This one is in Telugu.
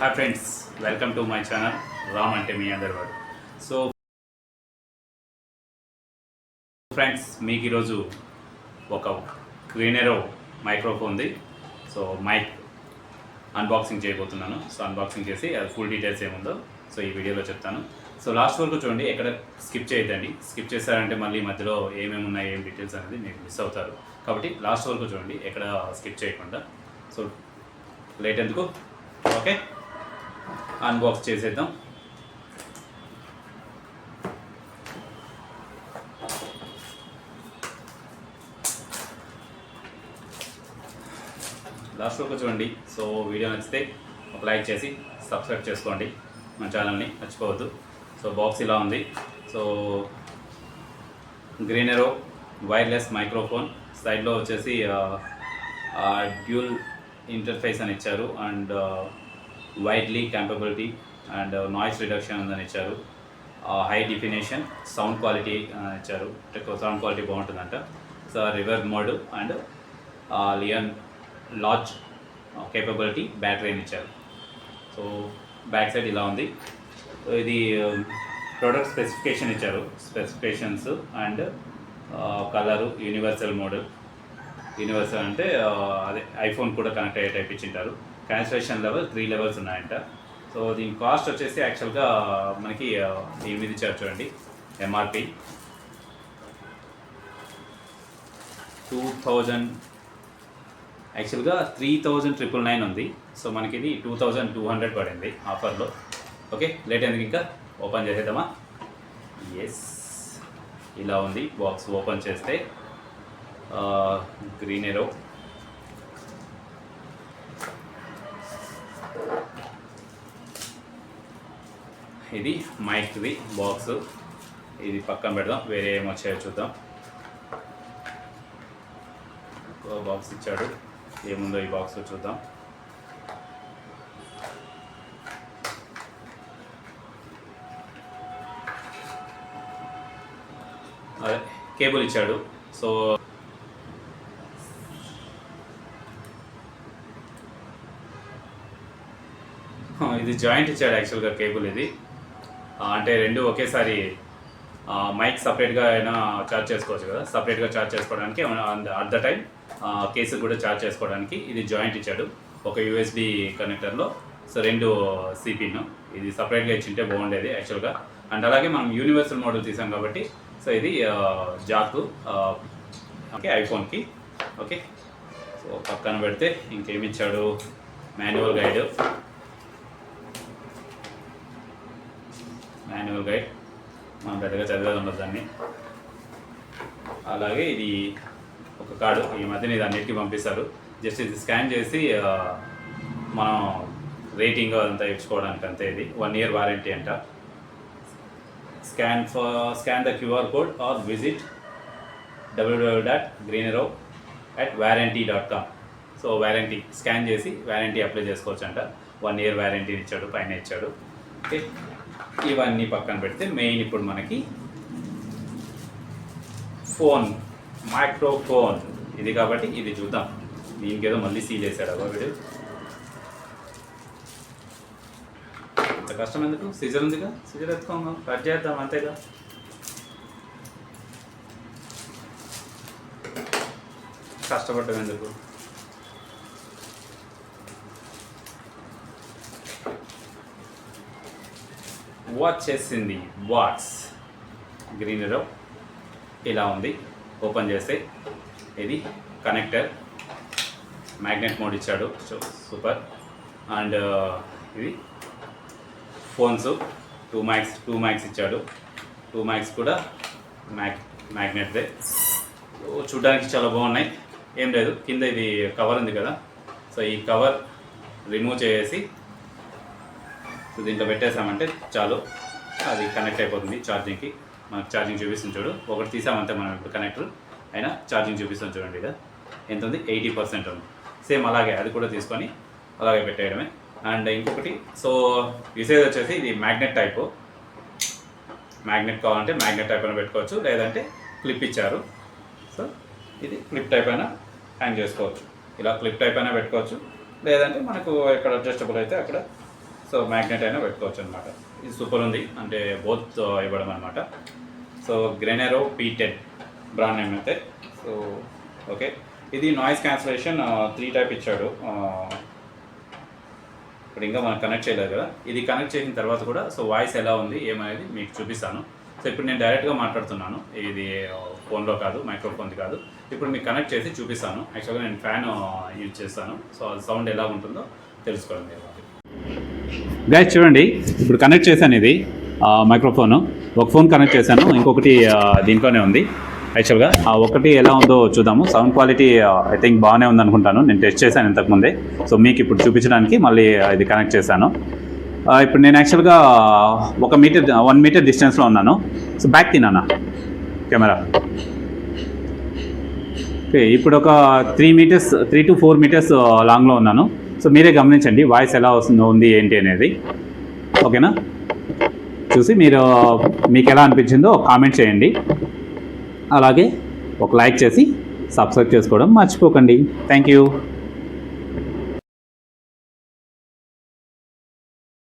Hi friends welcome to my channel Ram అంటే మీ అందరి వాడు. సో ఫ్రెండ్స్ మీకు ఈరోజు ఒక గ్రీనెరో మైక్రోఫోన్ ఉంది. సో మైక్ అన్బాక్సింగ్ చేయబోతున్నాను. సో అన్బాక్సింగ్ చేసి అది ఫుల్ డీటెయిల్స్ ఏముందో సో ఈ వీడియోలో చెప్తాను. సో లాస్ట్ వరకు చూడండి ఎక్కడ స్కిప్ చేయొద్దండి. స్కిప్ చేశారంటే మళ్ళీ మధ్యలో ఏమేమి ఉన్నాయి ఏం డీటెయిల్స్ అనేది మీకు మిస్ అవుతారు. కాబట్టి లాస్ట్ వరకు చూడండి ఎక్కడ స్కిప్ చేయకుండా. సో లేట్ ఎందుకు? ఓకే అన్బాక్స్ చేసేద్దాం. లాస్ట్ వరకు చూడండి. సో వీడియో నచ్చితే ఒక లైక్ చేసి సబ్స్క్రైబ్ చేసుకోండి. మన ఛానల్ని మర్చిపోవద్దు. సో బాక్స్ ఇలా ఉంది. సో గ్రీనెరో వైర్లెస్ మైక్రోఫోన్ సైడ్లో వచ్చేసి uh, uh, డ్యూల్ ఇంటర్ఫేస్ అని ఇచ్చారు. And widely compatibility and noise reduction ఉందని ఇచ్చారు. హై డిఫినేషన్ సౌండ్ క్వాలిటీ ఇచ్చారు. Sound quality బాగుంటుందంట. So reverb mode and lion large capability battery అని ఇచ్చారు. సో బ్యాక్ సైడ్ ఇలా ఉంది. సో ఇది um, ప్రోడక్ట్ స్పెసిఫికేషన్ ఇచ్చారు. Specifications and colour universal model universal అంటే అదే ఐఫోన్ కూడా కనెక్ట్ అయ్యే టైప్ ఇచ్చింటారు. క్యాన్సలేషన్ లెవెల్ త్రీ లెవెల్స్ ఉన్నాయంట. సో దీని కాస్ట్ వచ్చేసి యాక్చువల్గా మనకి దీని మీద ఇచ్చారు చూడండి. ఎంఆర్పి టూ థౌజండ్ యాక్చువల్గా త్రీ థౌజండ్ ట్రిపుల్ నైన్ ఉంది. సో మనకి ఇది టూ థౌజండ్ టూ హండ్రెడ్ పడింది ఆఫర్లో. ఓకే లేట్ ఎందుకు ఇంకా? ఓపెన్ చేసేద్దామా? ఎస్ ఇలా ఉంది. బాక్స్ ఓపెన్ చేస్తే గ్రీన్ ఎరో ఇది మైక్ది బాక్స్. ఇది పక్కన పెడదాం వేరే ఏమొచ్చాయో చూద్దాం. బాక్స్ ఇచ్చాడు. ఏముందో ఈ బాక్స్ చూద్దాం. అదే కేబుల్ ఇచ్చాడు. సో ఇది జాయింట్ ఇచ్చాడు యాక్చువల్గా కేబుల్ ఇది. అంటే రెండు ఒకేసారి మైక్ సపరేట్గా అయినా చార్జ్ చేసుకోవచ్చు కదా? సపరేట్గా చార్జ్ చేసుకోవడానికి అట్ ద టైం కేసు కూడా చార్జ్ చేసుకోవడానికి ఇది జాయింట్ ఇచ్చాడు ఒక యూఎస్బి కనెక్టర్లో. సో రెండు సిపిన్. ఇది సపరేట్గా ఇచ్చింటే బాగుండేది యాక్చువల్గా. అండ్ అలాగే మనం యూనివర్సల్ మోడల్ తీసాం కాబట్టి సో ఇది జాక్ ఓకే ఐఫోన్కి. ఓకే. సో పక్కన పెడితే ఇంకేమి ఇచ్చాడు? Manual guide. జనరల్ గైడ్ మనం పెద్దగా చదివేది ఉండదు దాన్ని. అలాగే ఇది ఒక కార్డు. ఈ మధ్యన ఇది అన్నిటికీ పంపిస్తారు. జస్ట్ ఇది స్కాన్ చేసి మనం రేటింగ్ అదంతా ఇచ్చుకోవడానికి అంతే ఇది. వన్ ఇయర్ వారంటీ అంట. Scan for scan the QR code or visit WWW dot గ్రీనరో at warranty dot com so warranty scan చేసి వ్యారంటీ అప్లై చేసుకోవచ్చు అంట వన్ ఇయర్ వ్యారంటీ ఇచ్చాడు పైన ఇచ్చాడు. ఓకే. ఇవన్నీ పక్కన పెడితే మెయిన్ ఇప్పుడు మనకి ఫోన్ మైక్రోఫోన్ ఇది కాబట్టి ఇది చూద్దాం. దీనికి ఏదో మళ్ళీ సీల్ చేశాడు అబ్బా వీడు. ఇంత కష్టం ఎందుకు? సిజర్ ఉందిగా? సిజర్ ఎత్తుకోమా కట్ చేద్దాం అంతేగా. కష్టపడ్డం ఎందుకు? వాచ్ చేసింది వాట్స్ గ్రీనరో ఇలా ఉంది. ఓపెన్ చేస్తే ఇది కనెక్టర్ మ్యాగ్నెట్ మోడ్ ఇచ్చాడు. సో సూపర్ అండ్ ఇది phones two max two max ఇచ్చాడు. టూ మ్యాక్స్ కూడా మ్యాగ్ మ్యాగ్నెట్దే చూడడానికి చాలా బాగున్నాయి. ఏం లేదు. కింద ఇది కవర్ ఉంది కదా. సో ఈ కవర్ రిమూవ్ చేసి సో దీంట్లో పెట్టేసామంటే చాలు. అది కనెక్ట్ అయిపోతుంది ఛార్జింగ్కి మనకు ఛార్జింగ్ చూపిస్తుంది చూడు. ఒకటి తీసామంటే మనం ఇప్పుడు కనెక్టర్ అయినా ఛార్జింగ్ చూపిస్తుంది చూడండి ఇక. ఎంత ఉంది? ఎయిటీ పర్సెంట్ ఉంది. సేమ్ అలాగే అది కూడా తీసుకొని అలాగే పెట్టేయడమే. అండ్ ఇంకొకటి సో యూసేజ్ వచ్చేసి ఇది మ్యాగ్నెట్ టైపు మ్యాగ్నెట్ కావాలంటే మ్యాగ్నెట్ టైప్ అయినా పెట్టుకోవచ్చు. లేదంటే క్లిప్ ఇచ్చారు. సో ఇది క్లిప్ టైప్ అయినా హ్యాంగ్ చేసుకోవచ్చు. ఇలా క్లిప్ టైప్ అయినా పెట్టుకోవచ్చు. లేదంటే మనకు ఎక్కడ అడ్జస్టబుల్ అయితే అక్కడ సో మ్యాగ్నెట్ అయినా పెట్టుకోవచ్చు అనమాట ఇది సూపర్ ఉంది. అంటే బోత్ ఇవ్వడం అనమాట so గ్రెనెరో P ten brand name అయితే. So okay. ఇది నాయిస్ క్యాన్సలేషన్ త్రీ టైప్ ఇచ్చాడు. ఇప్పుడు ఇంకా మనం కనెక్ట్ చేయలేదు కదా. ఇది కనెక్ట్ చేసిన తర్వాత కూడా సో వాయిస్ ఎలా ఉంది ఏమనేది మీకు చూపిస్తాను. సో ఇప్పుడు నేను డైరెక్ట్గా మాట్లాడుతున్నాను. ఇది ఫోన్లో కాదు మైక్రోఫోన్ది కాదు. ఇప్పుడు మీకు కనెక్ట్ చేసి చూపిస్తాను. యాక్చువల్గా నేను ఫ్యాన్ యూజ్ చేస్తాను. సో అది సౌండ్ ఎలా ఉంటుందో తెలుసుకోండి. మీరు గైస్ చూడండి ఇప్పుడు కనెక్ట్ చేశాను ఇది మైక్రోఫోను ఒక ఫోన్ కనెక్ట్ చేశాను ఇంకొకటి దీంట్లోనే ఉంది. యాక్చువల్గా ఆ ఒకటి ఎలా ఉందో చూద్దాము. సౌండ్ క్వాలిటీ ఐ థింక్ బాగానే ఉంది అనుకుంటాను నేను టెస్ట్ చేశాను ఇంతకుముందే. సో మీకు ఇప్పుడు చూపించడానికి మళ్ళీ ఇది కనెక్ట్ చేశాను. ఇప్పుడు నేను యాక్చువల్గా ఒక మీటర్ వన్ మీటర్ డిస్టెన్స్లో ఉన్నాను. సో బ్యాక్ తిన్నానా కెమెరా. ఓకే ఇప్పుడు ఒక three metres three to four metres లాంగ్లో ఉన్నాను. సో మీరే గమనించండి వాయిస్ ఎలా వస్తుందో ఉంది ఏంటి అనేది. ఓకేనా? చూసి మీరు మీకు ఎలా అనిపించిందో కామెంట్ చేయండి. అలాగే ఒక లైక్ చేసి సబ్స్క్రైబ్ చేసుకోవడం మర్చిపోకండి. Thank you.